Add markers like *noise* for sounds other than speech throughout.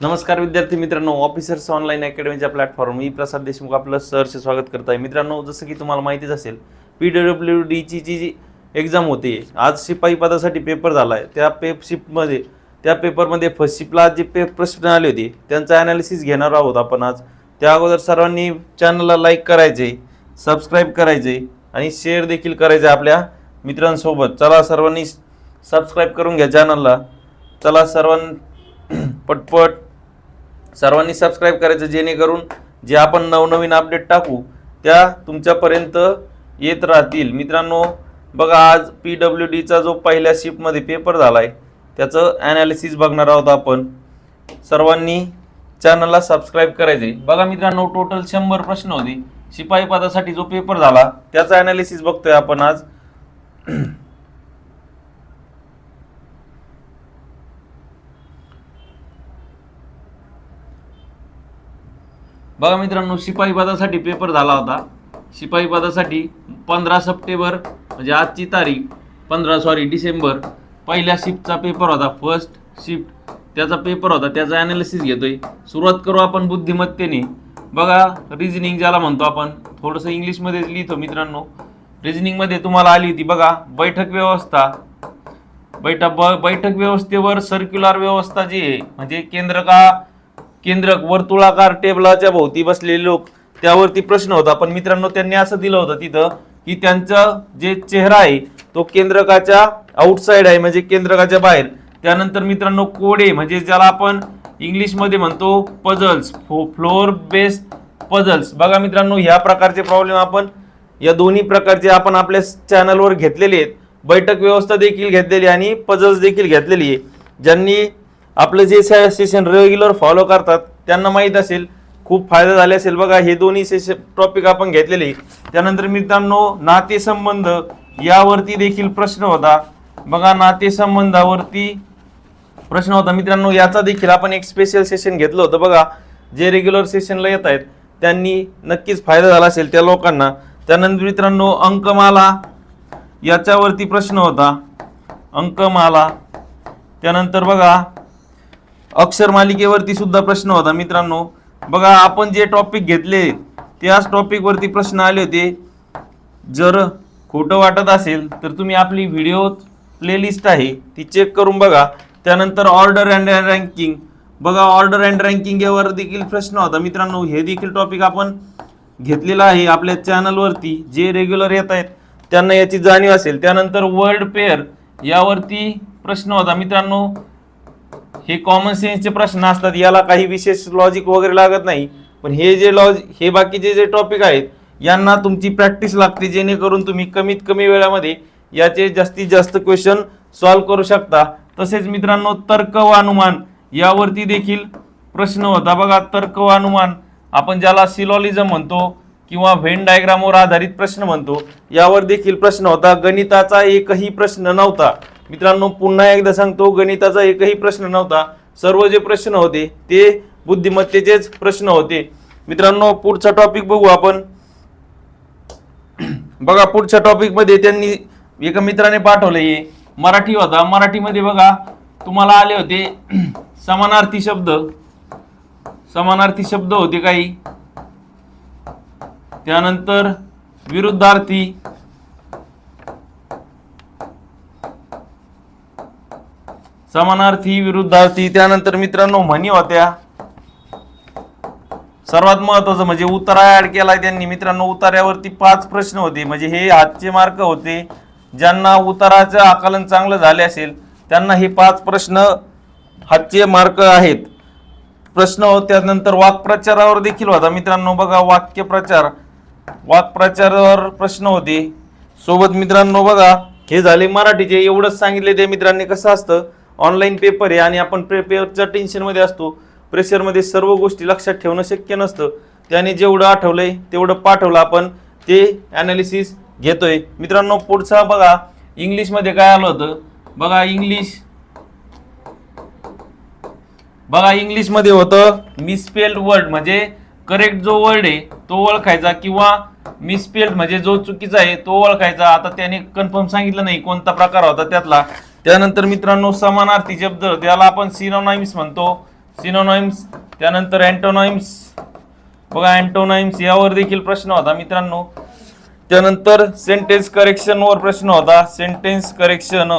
नमस्कार विद्यार्थी मित्रांनो ऑफिसर्स ऑनलाईन अकॅडमीच्या प्लॅटफॉर्म मी प्रसाद देशमुख आपलं सरचे स्वागत करत आहे. मित्रांनो जसं की तुम्हाला माहितीच असेल पी डब्ल्यू डीची जी जी एक्झाम होती आज शिपाई पदासाठी पेपर झाला आहे त्या पेप शिपमध्ये त्या पेपरमध्ये फर्स्ट शिपला जे पे प्रश्न आले होते त्यांचा ॲनालिसिस घेणार आहोत आपण आज. त्या अगोदर सर्वांनी चॅनलला लाईक करायचे सबस्क्राईब करायचे आणि शेअर देखील करायचे आपल्या मित्रांसोबत. चला सर्वांनी सबस्क्राईब करून घ्या चॅनलला चला सर्वां *clears throat* पटपट सर्वांनी सबस्क्राईब करायचं जेणेकरून जे आपण नवनवीन अपडेट टाकू त्या तुमच्यापर्यंत येत राहतील. मित्रांनो बघा आज पी डब्ल्यू डीचा जो पहिल्या शिपमध्ये पेपर झाला आहे त्याचं ॲनालिसिस बघणार आहोत आपण. सर्वांनी चॅनलला सबस्क्राईब करायचे बघा मित्रांनो टोटल शंभर प्रश्न होते. शिपाई पदासाठी जो पेपर झाला त्याचा ॲनालिसिस बघतोय आपण आज. बघा मित्रांनो शिपाई पदासाठी पेपर झाला होता. शिपाई पदासाठी पंधरा सप्टेंबर म्हणजे आजची तारीख पंधरा सॉरी डिसेंबर पहिल्या शिफ्टचा पेपर होता फर्स्ट शिफ्ट त्याचा पेपर होता त्याचा ॲनालिसिस घेतोय. सुरुवात करू आपण बुद्धिमत्तेने. बघा रिजनिंग ज्याला म्हणतो आपण थोडंसं इंग्लिशमध्ये लिहितो मित्रांनो. रिजनिंगमध्ये तुम्हाला आली होती बघा बैठक व्यवस्था. बैठक ब- बैठक व्यवस्थेवर सर्क्युलर व्यवस्था जी आहे म्हणजे केंद्र का केंद्रक वर्तुळाकार टेबलाच्या भोवती बसलेले लोक त्यावरती प्रश्न होता. पण मित्रांनो त्यांनी असं दिलं होतं तिथं की त्यांचा जे चेहरा आहे तो केंद्रकाच्या आउटसाइड आहे म्हणजे केंद्रकाच्या बाहेर. त्यानंतर मित्रांनो कोडे म्हणजे ज्याला आपण इंग्लिशमध्ये म्हणतो पझल्स फ्लोअर बेस्ड पझल्स बघा मित्रांनो ह्या प्रकारचे प्रॉब्लेम आपण या दोन्ही प्रकारचे आपण आपल्या चॅनलवर घेतलेले आहेत. बैठक व्यवस्था देखील घेतलेली आणि पझल्स देखील घेतलेली आहे. ज्यांनी आपलं जे सेशन रेग्युलर फॉलो करतात त्यांना माहीत असेल खूप फायदा झाले असेल. बघा हे दोन्ही सेशन टॉपिक आपण घेतलेले. त्यानंतर मित्रांनो नातेसंबंध यावरती देखील प्रश्न होता. बघा नातेसंबंधावरती प्रश्न होता. मित्रांनो याचा देखील आपण एक स्पेशल सेशन घेतलं होतं. बघा जे रेग्युलर सेशनला येत आहेत त्यांनी नक्कीच फायदा झाला असेल त्या लोकांना. त्यानंतर मित्रांनो अंकमाला याच्यावरती प्रश्न होता. अंकमाला. त्यानंतर बघा अक्षर मालिकेवरती सुद्धा प्रश्न होता मित्रांनो. बघा आपण जे टॉपिक घेतले त्याच टॉपिकवरती प्रश्न आले होते. जर खोटं वाटत असेल तर तुम्ही आपली व्हिडिओ प्लेलिस्ट आहे ती चेक करून बघा. त्यानंतर ऑर्डर अँड रँकिंग बघा ऑर्डर अँड रँकिंग यावर देखील प्रश्न होता. मित्रांनो हे देखील टॉपिक आपण घेतलेला आहे आपल्या चॅनलवरती जे रेग्युलर येत आहेत त्यांना याची जाणीव असेल. त्यानंतर वर्ल्ड पेअर यावरती प्रश्न होता. मित्रांनो हे कॉमन सेन्सचे प्रश्न असतात याला काही विशेष लॉजिक वगैरे लागत नाही. पण हे जे लॉज हे बाकीचे जे टॉपिक आहेत यांना तुमची प्रॅक्टिस लागते जेणेकरून तुम्ही कमीत कमी वेळामध्ये याचे जास्तीत जास्त क्वेश्चन सॉल्व्ह करू शकता. तसेच मित्रांनो तर्क व अनुमान यावरती देखील प्रश्न होता. बघा तर्क व अनुमान आपण ज्याला सिलॉलिझम म्हणतो किंवा व्हेन डायग्रामवर आधारित प्रश्न म्हणतो यावर देखील प्रश्न होता. गणिताचा एकही प्रश्न नव्हता. मित्रांनो पुन्हा एकदा सांगतो गणिताचा एकही प्रश्न नव्हता. सर्व जे प्रश्न होते ते बुद्धिमत्तेचेच प्रश्न होते. मित्रांनो पुढचा टॉपिक बघू आपण. बघा पुढच्या टॉपिकमध्ये त्यांनी एका मित्राने पाठवलं हे. मराठी होता. मराठीमध्ये बघा तुम्हाला आले होते *clears throat* समानार्थी शब्द. समानार्थी शब्द होते काही. त्यानंतर विरुद्धार्थी. समानार्थी विरुद्धार्थी त्यानंतर मित्रांनो म्हणी होत्या. सर्वात महत्वाचं म्हणजे उतारा ऍड केलाय त्यांनी. मित्रांनो उतार्यावरती पाच प्रश्न होते. म्हणजे हे हातचे मार्क होते. ज्यांना उताराचं आकलन चांगलं झाले असेल त्यांना हे पाच प्रश्न हातचे मार्क आहेत. प्रश्न त्यानंतर वाक्प्रचारावर देखील होता. मित्रांनो बघा वाक्यप्रचार. वाक्प्रचारावर प्रश्न होते. सोबत मित्रांनो बघा हे झाले मराठीचे. एवढंच सांगितले ते मित्रांनी कसं असतं? ऑनलाईन पेपर आहे आणि आपण पेपरच्या टेन्शनमध्ये असतो. प्रेशरमध्ये सर्व गोष्टी लक्षात ठेवणं शक्य नसतं. त्याने जेवढं आठवलंय तेवढं पाठवलं आपण ते ॲनालिसिस घेतोय. मित्रांनो पुढचा बघा. इंग्लिशमध्ये काय आलं होतं? बघा इंग्लिश बघा इंग्लिशमध्ये होतं मिसपेल्ड वर्ड म्हणजे करेक्ट जो वर्ड आहे तो ओळखायचा किंवा मिसपेल्ड म्हणजे जो चुकीचा आहे तो ओळखायचा. आता त्याने कन्फर्म सांगितलं नाही कोणता प्रकार होता त्यातला. त्यानंतर मित्रांनो समानार्थी शब्द त्याला आपण सिनोनाइम्स म्हणतो. सिनोनाइम्स त्यानंतर अँटोनाइम्स बघा अँटोनाइम्स यावर देखील प्रश्न होता मित्रांनो. त्यानंतर सेंटेन्स करेक्शन वर प्रश्न होता. सेंटेन्स करेक्शन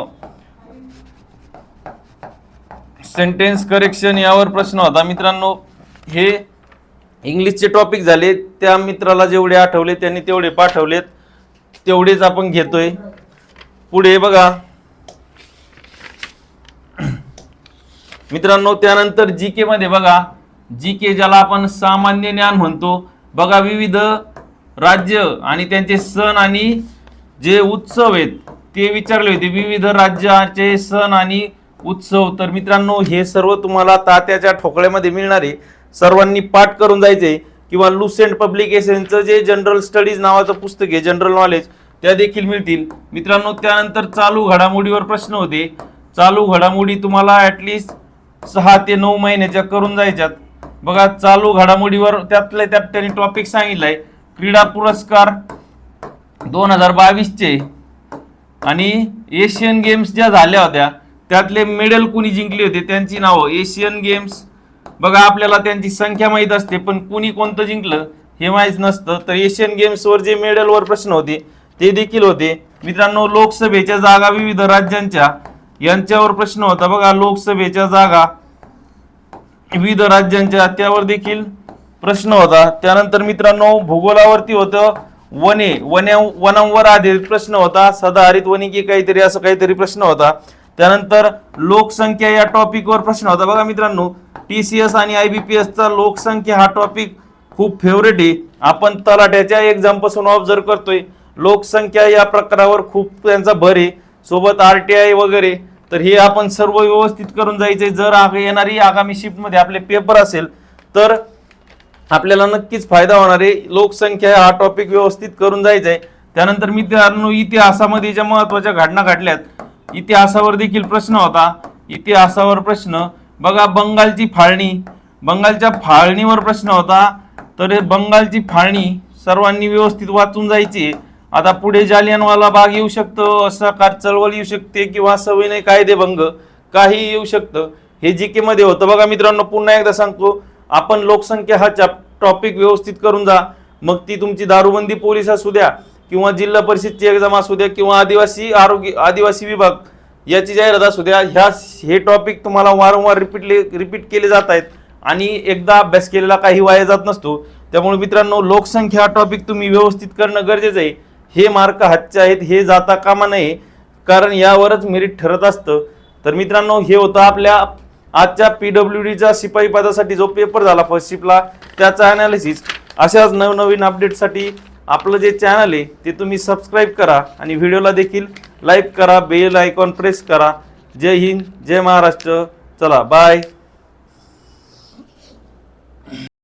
सेंटेन्स करेक्शन यावर प्रश्न होता मित्रांनो. हे इंग्लिशचे टॉपिक झाले. त्या मित्राला जेवढे आठवले त्यांनी तेवढे पाठवलेत. तेवढेच आपण घेतोय. पुढे बघा. मित्रांनो त्यानंतर जी के मध्ये बघा. जी के ज्याला आपण सामान्य ज्ञान म्हणतो बघा विविध राज्य आणि त्यांचे सण आणि जे उत्सव आहेत ते विचारले होते. विविध राज्याचे सण आणि उत्सव. तर मित्रांनो हे सर्व तुम्हाला तात्याच्या ठोकळ्यामध्ये मिळणारे सर्वांनी पाठ करून जायचे किंवा लुसेंट पब्लिकेशनचं जे जनरल स्टडीज नावाचं पुस्तक आहे जनरल नॉलेज त्या देखील मिळतील. मित्रांनो त्यानंतर चालू घडामोडीवर प्रश्न होते. चालू घडामोडी तुम्हाला ॲटलिस्ट सहा ते नऊ महिन्याच्या करून जायच्यात. बघा चालू घडामोडीवर त्यातल्या त्यात त्यांनी टॉपिक सांगितलाय. क्रीडा पुरस्कार दोन हजार बावीसचे. आणि एशियन गेम्स ज्या झाल्या होत्या त्यातले मेडल कुणी जिंकले होते त्यांची नावं एशियन गेम्स बघा आपल्याला त्यांची संख्या माहीत असते पण कुणी कोणतं जिंकलं हे माहीत नसतं. तर एशियन गेम्सवर जे मेडलवर प्रश्न होते ते देखील होते. मित्रांनो लोकसभेच्या जागा विविध राज्यांच्या यांच्यावर प्रश्न होता. बघा लोकसभेच्या जागा विविध राज्यांच्या त्यावर देखील प्रश्न होता. त्यानंतर मित्रांनो भूगोलावरती होतं. वने वन्या वनांवर आधारित प्रश्न होता. सदाहरित वनिकी काहीतरी असं काहीतरी प्रश्न होता. त्यानंतर लोकसंख्या या टॉपिकवर प्रश्न होता. बघा मित्रांनो टी सी एस आणि आय बी पी एसचा लोकसंख्या हा टॉपिक खूप फेवरेट आहे. आपण तलाट्याच्या एक्झामपासून ऑब्झर्व करतोय. लोकसंख्या या प्रकारावर खूप त्यांचा भर आहे. सोबत आर टी आय वगैरे तर हे आपण सर्व व्यवस्थित करून जायचे जर आग- येणारी आगामी शिफ्टमध्ये आपले पेपर असेल तर आपल्याला नक्कीच फायदा होणार आहे. लोकसंख्या हा टॉपिक व्यवस्थित करून जायचा आहे त्यानंतर मित्रांनो इतिहासामध्ये ज्या महत्त्वाच्या घटना घडल्यात इतिहासावर देखील प्रश्न होता. इतिहासावर प्रश्न. बघा बंगालची फाळणी. बंगालच्या फाळणीवर प्रश्न होता. तर बंगालची फाळणी सर्वांनी व्यवस्थित वाचून जायची आता पुढे जालियनवाला बाग येऊ शकतं असहकार चळवळ येऊ शकते किंवा सविनय कायदेभंग काही येऊ शकतं. हे जी के मध्ये होतं. बघा मित्रांनो पुन्हा एकदा सांगतो आपण लोकसंख्या हा टॉपिक व्यवस्थित करून जा. मग ती तुमची दारूबंदी पोलीस असू द्या किंवा जिल्हा परिषदची एक्झाम असू द्या किंवा आदिवासी आरोग्य आदिवासी विभाग याची जाहिरात असू द्या. ह्या हे टॉपिक तुम्हाला वारंवार रिपीटले रिपीट केले जात आहेत आणि एकदा अभ्यास केलेला काही वाया जात नसतो. त्यामुळे मित्रांनो लोकसंख्या हा टॉपिक तुम्ही व्यवस्थित करणं गरजेचं आहे. हे मार्क हातचे आहेत हे जाता कामा नये कारण यावरच मेरिट ठरत असतं. तर मित्रांनो हे होतं आपल्या आजच्या पी डब्ल्यू डीच्या शिपाई पदासाठी जो पेपर झाला फर्स्ट शिपला त्याचा अनालिसिस अशाच नवनवीन अपडेटसाठी आपलं जे चॅनल आहे ते तुम्ही सबस्क्राईब करा आणि व्हिडिओला देखील लाईक करा बेल आयकॉन प्रेस करा. जय हिंद जय महाराष्ट्र. चला बाय